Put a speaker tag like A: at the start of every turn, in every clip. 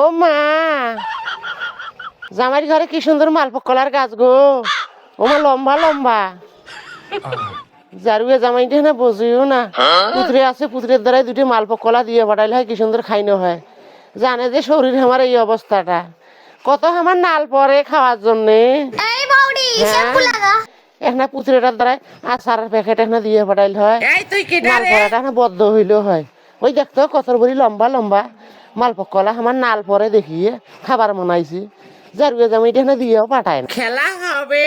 A: ও মা জামাইর ঘরে কি সুন্দর মালপক কলার গাছ গো। ও মা লম্বা লম্বা। জারুয়ে জামাইটা না বসিও না। পুত্রে আছে পুত্রের দ্বারাই দুটি মালপক কলা দিয়ে পাঠাইলে হয় কি সুন্দর খাইনো হয়। জানে যে শরীর আমার এই অবস্থাটা। কত আমার নাল পরে খাওয়ার জন্যে। হ্যাঁ।
B: শ্যাম্পু লাগা
A: এখানে পুত্রেটার দ্বারাই আচার প্যাকেট এখানে দিয়ে পাঠাইলে হয়।
C: এই তুই
A: নাল পরাটা বদ্ধ হইলেও হয়। ওই দেখতো কত বড়ি লম্বা লম্বা। মালপক কলা আমার নাল পরে দেখিয়ে খাবার মনাইছি। জারুয়ে জামাইটা এখানে দিয়েও পাঠায় না।
C: খেলা হবে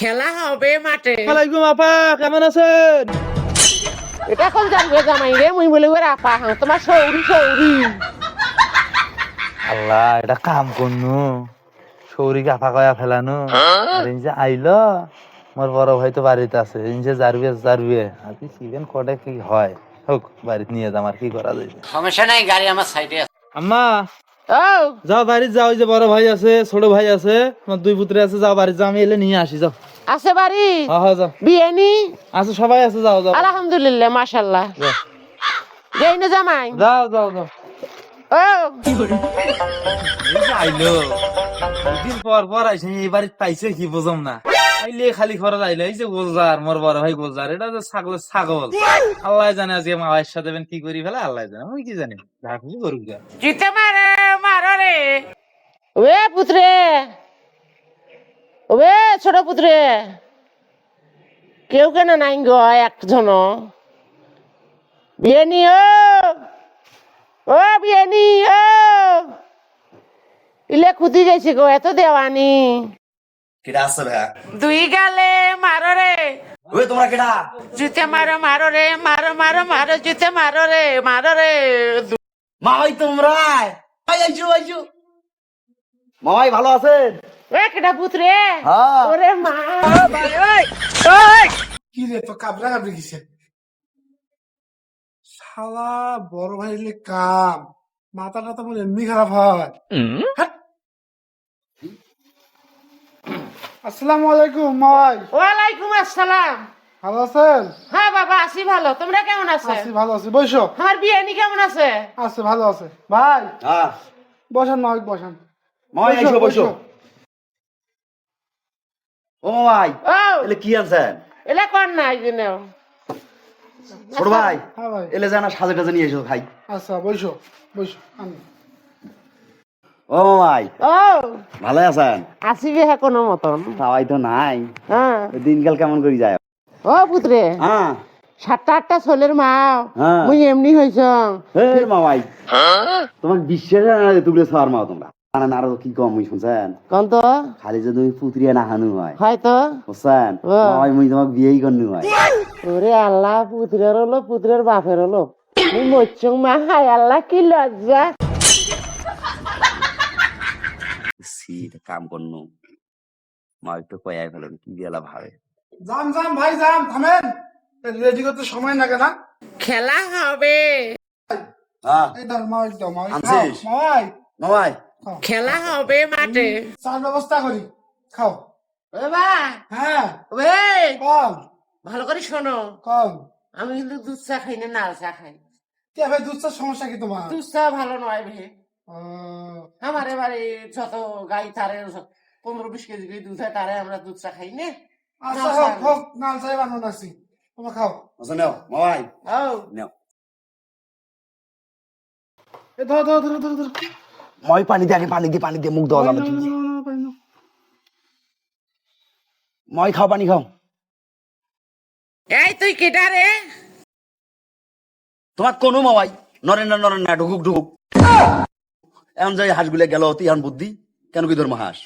C: খেলা হবে মাঠে।
D: ওয়ালাইকুম আপা কেমন আছেন?
A: এটা কোন জারুয়ে জামাই রে? মুই বলে ওর আপা হাঁ তোমার সৌরি সৌরি।
D: আল্লাহ এটা কাম করনু। সৌরি গাফা কয়া ফেলানো। আর যে আইলো মোর বড় ভাই তো বাড়িতে আছে। এই যে জারবে জারবে আপনি সিলেন কটা কি হয়? হোক বাড়িতে নিয়ে যাম আর কি করা যাবে
C: সমস্যা নাই গাড়ি আমার সাইডে আছে।
D: আম্মা!
A: ও!
D: যাও বাড়িতে যাও যে বড় ভাই আছে ছোট ভাই আছে আমার দুই পুত্র আছে যাও বাড়িতে যাও আমি এলে নিয়ে আসি যাও।
A: আছে বাড়ি?
D: হ্যাঁ হ্যাঁ যাও।
A: বিয়ে নি
D: আছে সবাই আছে যাও যাও।
A: আলহামদুলিল্লাহ মাশাল্লাহ
D: যাও।
A: যাই না জামাই।
D: যাও যাও যাও।
A: ও!
D: এই যে আইলো। দিন পর পর আইসে এই বাড়িতে পাইছে কি বুঝম না। আইলে খালি খরচ আইলো এই যে গোলজার মোর বড় ভাই গোলজার এটা তো ছাগল ছাগল। আল্লাহ জানে আজকে মা কি করি ফেলে আল্লাহ জানে আমি কি জানি? ঢাকুনি করুক যা।
C: জিতে মারে মারো রে।
A: ওয়ে পুত্রে ওয়ে ছোট পুত্রে কেউ কেন নাই গো একজন বিয়ে নি ও ও বিয়ে নি ও ইলে খুদি গেছি গো এত দেওয়ানি।
E: কেডা আছে ভাই
C: দুই গালে মারো রে।
E: ওই তোমরা কেডা?
C: জুতে মারো মারো রে মারো মারো মারো জুতে মারো রে মারো রে।
E: মামাই তোমরা। ভাই আইছো আইছো মামাই ভালো আছেন?
A: এ কেটা পুত্রে
E: হ্যাঁ।
A: ওরে মা।
F: কি রে তো কাবরা কাবরি গেছে শালা বড় ভাই এলে কাম। মাথা টাথা মনে এমনি খারাপ হয় আসসালামু আলাইকুম মাই
A: ওয়ালাইকুম আসসালাম।
F: ভালো আছেন?
A: হ্যাঁ বাবা আছি ভালো। তোমরা কেমন আছো?
F: আছি ভালো আছি। বসো।
A: আমার বিয়ে নি কেমন আছে?
F: আছে ভালো আছে। ভাই
E: হ্যাঁ।
F: বসান মাই বসান।
E: মামাই আইছো বসো। ও মামাই
A: ও।
E: এলে কি আনছেন?
A: এলা কর না এই
E: ছোট ভাই
F: হ্যাঁ ভাই।
E: এলে জানা সাজে টাজে নিয়ে এসো খাই
F: আচ্ছা বসো বসো আনি।
E: ও মামাই
A: ও।
E: ভালো আছেন?
A: আসি বিয়ে কোনো মতন।
E: সবাই তো নাই।
A: হ্যাঁ।
E: দিনকাল কেমন করি যায়?
A: ও পুত্রে।
E: হ্যাঁ।
A: সাতটা আটটা ছোলের মা।
E: হ্যাঁ।
A: মুই এমনি হইছ।
E: হে মামাই তোমার বিশ্বাস না তুমি সার মাও তোমরা? না না আরও কি কম মুই শুনছেন?
A: কোন তো?
E: খালি যে তুমি পুত্রিয়া না হানু হয়।
A: হয়তো
E: বুঝছেন। মামাই মুই তোমাকে বিয়েই করনু হয়।
A: ওরে আল্লাহ পুত্রের হলো পুত্রের বাপের হলো মুই মরছং মা হায় আল্লাহ কি লজ্জা।
E: সি এটা কাম করনু। মা একটু কয়াই ফেলেন কি গেলা ভাবে
F: যাম যাম ভাই যাম থামেন। রেডি করতে সময় লাগে না।
C: খেলা হবে।
E: হ্যাঁ
C: খেলা হবে মাঠে।
F: চার ব্যবস্থা করি। খাও। হ্যাঁ।
A: ভালো করে শোনো।
F: কম।
A: আমি কিন্তু দুধ চা খাই না নাল চা খাই।
F: কে ভাই দুধ চার সমস্যা কি তোমার?
A: দুধ চা ভালো নয় ভে
F: ও,
A: আমার এবারে যত গাই তারে পনেরো বিশ কেজি করে দুধ হয় তারে আমরা দুধ চা খাই না?
F: আচ্ছা হোক হোক নাল চাই বানানো আছি তোমরা খাও।
E: আচ্ছা নাও মামাই।
A: ও
E: নাও।
F: এ ধরো ধরো ধরো ধরো ধরো।
E: মামাই পানি দিয়ে আগে পানি পানি মুখ যাবে। মামাই খাও পানি খাও।
C: এই তুই কেটা রে?
E: তোমার কোনো মামাই নরেন না নরেন না ঢুকুক ঢুকুক। এখন যাই হাঁসগুলো গেল অতি বুদ্ধি। কেন কি ধর্ম হাঁস?